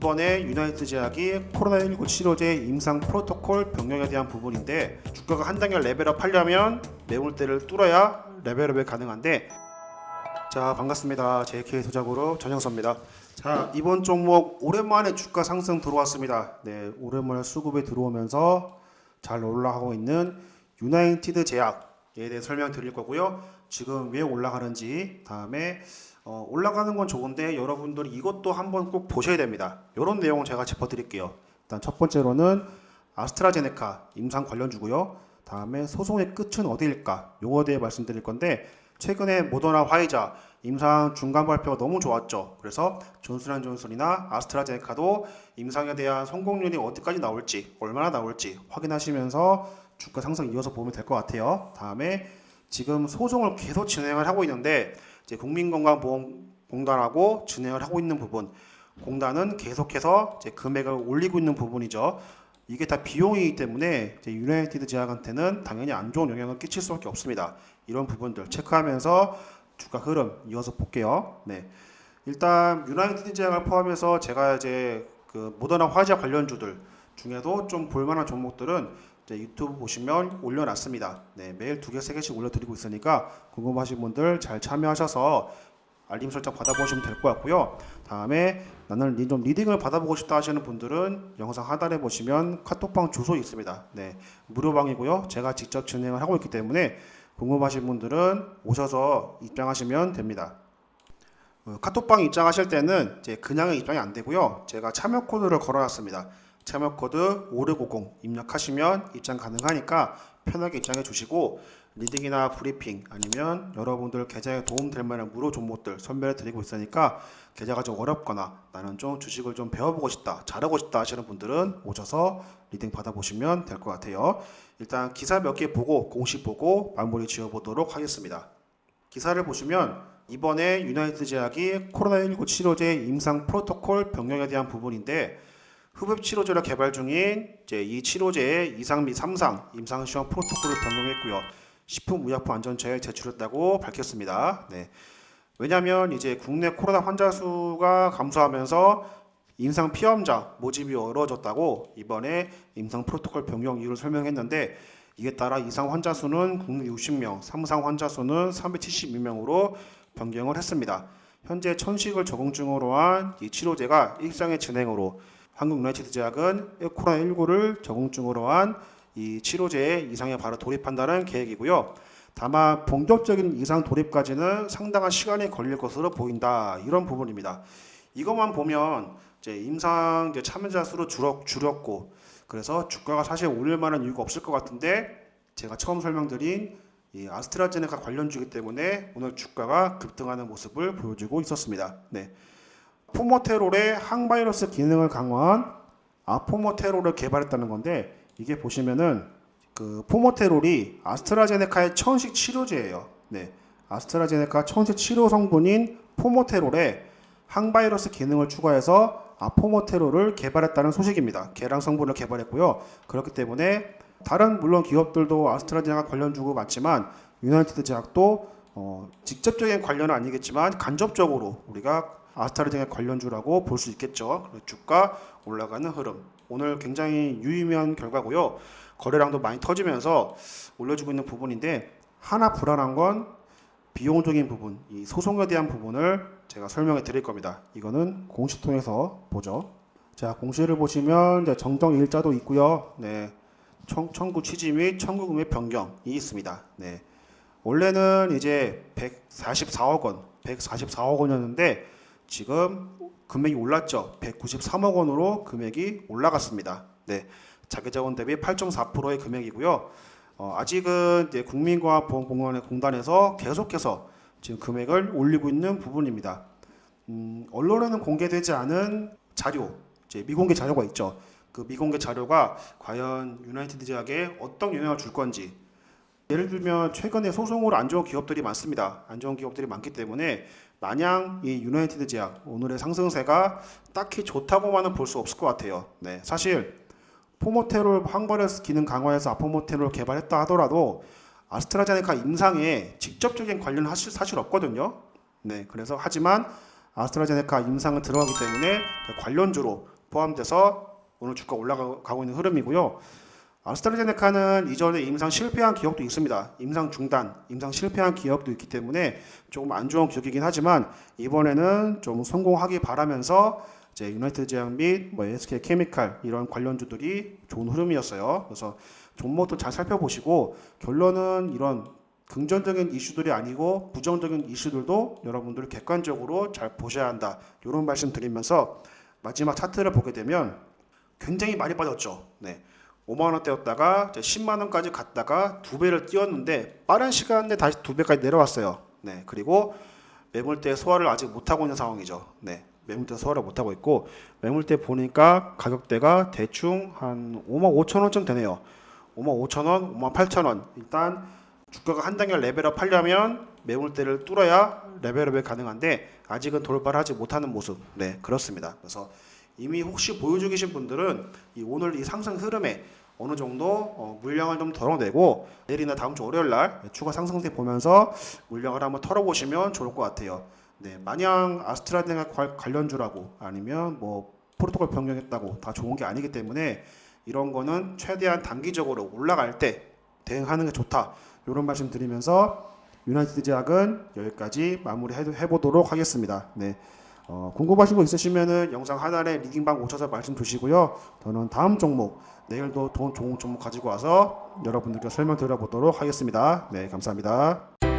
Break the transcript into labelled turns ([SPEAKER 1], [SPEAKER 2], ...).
[SPEAKER 1] 이번에 유나이트 제약이 코로나19 치료제 임상 프로토콜 변경에 대한 부분인데 주가가 한 단계 레벨업 하려면 매물대를 뚫어야 레벨업이 가능한데 자 반갑습니다. JK 소작으로 전영서입니다. 자 이번 종목 오랜만에 주가 상승 들어왔습니다. 네 오랜만에 수급에 들어오면서 잘 올라가고 있는 유나이티드 제약에 대해 설명드릴 거고요. 지금 왜 올라가는지 다음에 어, 올라가는 건 좋은데 여러분들이 이것도 한번 꼭 보셔야 됩니다. 이런 내용을 제가 짚어드릴게요. 일단 첫 번째로는 아스트라제네카 임상 관련주고요. 다음에 소송의 끝은 어디일까? 요거에 대해 말씀드릴 건데 최근에 모더나 화이자 임상 중간 발표가 너무 좋았죠. 그래서 존슨앤존슨이나 아스트라제네카도 임상에 대한 성공률이 어디까지 나올지 얼마나 나올지 확인하시면서 주가 상승 이어서 보면 될 것 같아요. 다음에 지금 소송을 계속 진행을 하고 있는데 이제 국민건강보험공단하고 진행을 하고 있는 부분, 공단은 계속해서 이제 금액을 올리고 있는 부분이죠. 이게 다 비용이기 때문에 이제 유나이티드 제약한테는 당연히 안 좋은 영향을 끼칠 수밖에 없습니다. 이런 부분들 체크하면서 주가 흐름 이어서 볼게요. 네, 일단 유나이티드 제약을 포함해서 제가 이제 그 모더나 화이자 관련주들 중에도 좀 볼만한 종목들은 이제 유튜브 보시면 올려놨습니다. 네, 매일 두 개, 세 개씩 올려드리고 있으니까 궁금하신 분들 잘 참여하셔서 알림 설정 받아보시면 될 것 같고요. 다음에 나는 리- 좀 리딩을 받아보고 싶다 하시는 분들은 영상 하단에 보시면 카톡방 주소 있습니다. 네, 무료방이고요. 제가 직접 진행을 하고 있기 때문에 궁금하신 분들은 오셔서 입장하시면 됩니다. 어, 카톡방 입장하실 때는 이제 그냥 입장이 안 되고요. 제가 참여 코드를 걸어놨습니다. 참여 코드 5650 입력하시면 입장 가능하니까 편하게 입장해 주시고 리딩이나 브리핑 아니면 여러분들 계좌에 도움될 만한 무료 종목들 선별해 드리고 있으니까 계좌가 좀 어렵거나 나는 좀 주식을 좀 배워보고 싶다 잘하고 싶다 하시는 분들은 오셔서 리딩 받아보시면 될 것 같아요. 일단 기사 몇 개 보고 공식 보고 마무리 지어보도록 하겠습니다. 기사를 보시면 이번에 유나이트 제약이 코로나19 치료제 임상 프로토콜 변경에 대한 부분인데 흡입 치료제를 개발 중인 이제 이 치료제의 2상 및 3상 임상 시험 프로토콜을 변경했고요. 식품의약품 안전처에 제출했다고 밝혔습니다. 네. 왜냐하면 이제 국내 코로나 환자 수가 감소하면서 임상 피험자 모집이 어려워졌다고 이번에 임상 프로토콜 변경 이유를 설명했는데 이에 따라 이상 환자 수는 국내 60명, 3상 환자 수는 372명으로 변경을 했습니다. 현재 천식을 적응 중으로 한 이 치료제가 일상의 진행으로 한국 유나이티드 제약은 코로나19를 적응 중으로 한 이 치료제의 이상에 바로 돌입한다는 계획이고요. 다만 본격적인 이상 돌입까지는 상당한 시간이 걸릴 것으로 보인다. 이런 부분입니다. 이것만 보면 이제 임상 이제 참여자 수로 줄었, 줄였고 그래서 주가가 사실 오를 만한 이유가 없을 것 같은데 제가 처음 설명드린 이 아스트라제네카 관련주기 때문에 오늘 주가가 급등하는 모습을 보여주고 있었습니다. 네. 포모테롤의 항바이러스 기능을 강화한 아포모테롤을 개발했다는 건데 이게 보시면은 그 포모테롤이 아스트라제네카의 천식 치료제예요. 네. 아스트라제네카 천식 치료 성분인 포모테롤에 항바이러스 기능을 추가해서 아포모테롤을 개발했다는 소식입니다. 계량 성분을 개발했고요. 그렇기 때문에 다른 물론 기업들도 아스트라제네카 관련 주고 많지만 유나이티드 제약도 어, 직접적인 관련은 아니겠지만 간접적으로 우리가 아스트라제네카 관련주라고 볼 수 있겠죠. 주가 올라가는 흐름. 오늘 굉장히 유의미한 결과고요. 거래량도 많이 터지면서 올려주고 있는 부분인데 하나 불안한 건 비용적인 부분, 이 소송에 대한 부분을 제가 설명해 드릴 겁니다. 이거는 공시 통해서 보죠. 자, 공시를 보시면 정정 일자도 있고요. 네. 청, 청구 취지 및 청구 금액 변경이 있습니다. 네. 원래는 이제 144억 원, 144억 원이었는데 지금 금액이 올랐죠. 193억 원으로 금액이 올라갔습니다. 네. 자기자본 대비 8.4%의 금액이고요. 어, 아직은 이제 국민과보험공단의 공단에서 계속해서 지금 금액을 올리고 있는 부분입니다. 음, 언론에는 공개되지 않은 자료, 이제 미공개 자료가 있죠. 그 미공개 자료가 과연 유나이티드 제약에 어떤 영향을 줄 건지 예를 들면 최근에 소송으로 안 좋은 기업들이 많습니다. 안 좋은 기업들이 많기 때문에 마냥 이 유나이티드 제약 오늘의 상승세가 딱히 좋다고만은 볼 수 없을 것 같아요. 네, 사실 포모테롤 항바이러스 기능 강화해서 아포모테롤 개발했다 하더라도 아스트라제네카 임상에 직접적인 관련은 사실, 사실 없거든요. 네, 그래서 하지만 아스트라제네카 임상은 들어가기 때문에 그 관련주로 포함돼서 오늘 주가 올라가고 있는 흐름이고요. 아스트라제네카는 이전에 임상 실패한 기억도 있습니다. 임상 중단, 임상 실패한 기억도 있기 때문에 조금 안 좋은 기억이긴 하지만 이번에는 좀 성공하기 바라면서 이제 유나이티드 제약 및뭐 SK 케미칼 이런 관련주들이 좋은 흐름이었어요. 그래서 종목도 잘 살펴보시고 결론은 이런 긍정적인 이슈들이 아니고 부정적인 이슈들도 여러분들 객관적으로 잘 보셔야 한다. 이런 말씀 드리면서 마지막 차트를 보게 되면 굉장히 많이 빠졌죠. 네. 5만 원대였다가 이제 10만 원까지 갔다가 두 배를 뛰었는데 빠른 시간 내에 다시 두 배까지 내려왔어요. 네. 그리고 매물대 소화를 아직 못 하고 있는 상황이죠. 네. 매물대 소화를 못 하고 있고 매물대 보니까 가격대가 대충 한 5만 5천 원쯤 되네요. 5만 5천 원, 5만 8천 원. 일단 주가가 한 단계 레벨업 하려면 매물대를 뚫어야 레벨업이 가능한데 아직은 돌파를 하지 못하는 모습. 네, 그렇습니다. 그래서 이미 혹시 보유주 계신 분들은 이 오늘 이 상승 흐름에 어느 정도 어, 물량을 좀 덜어내고 내일이나 다음 주 월요일 날 추가 상승세 보면서 물량을 한번 털어보시면 좋을 것 같아요. 네, 마냥 아스트라제네카 관- 관련주라고 아니면 뭐 프로토콜 변경했다고 다 좋은 게 아니기 때문에 이런 거는 최대한 단기적으로 올라갈 때 대응하는 게 좋다. 이런 말씀 드리면서 유나이티드 제약은 여기까지 마무리 해, 해보도록 하겠습니다. 네. 어, 궁금하신 거 있으시면은 영상 하나에 리딩방 오셔서 말씀 주시고요. 저는 다음 종목 내일도 더 좋은 종목 가지고 와서 여러분들께 설명 드려보도록 하겠습니다. 네, 감사합니다.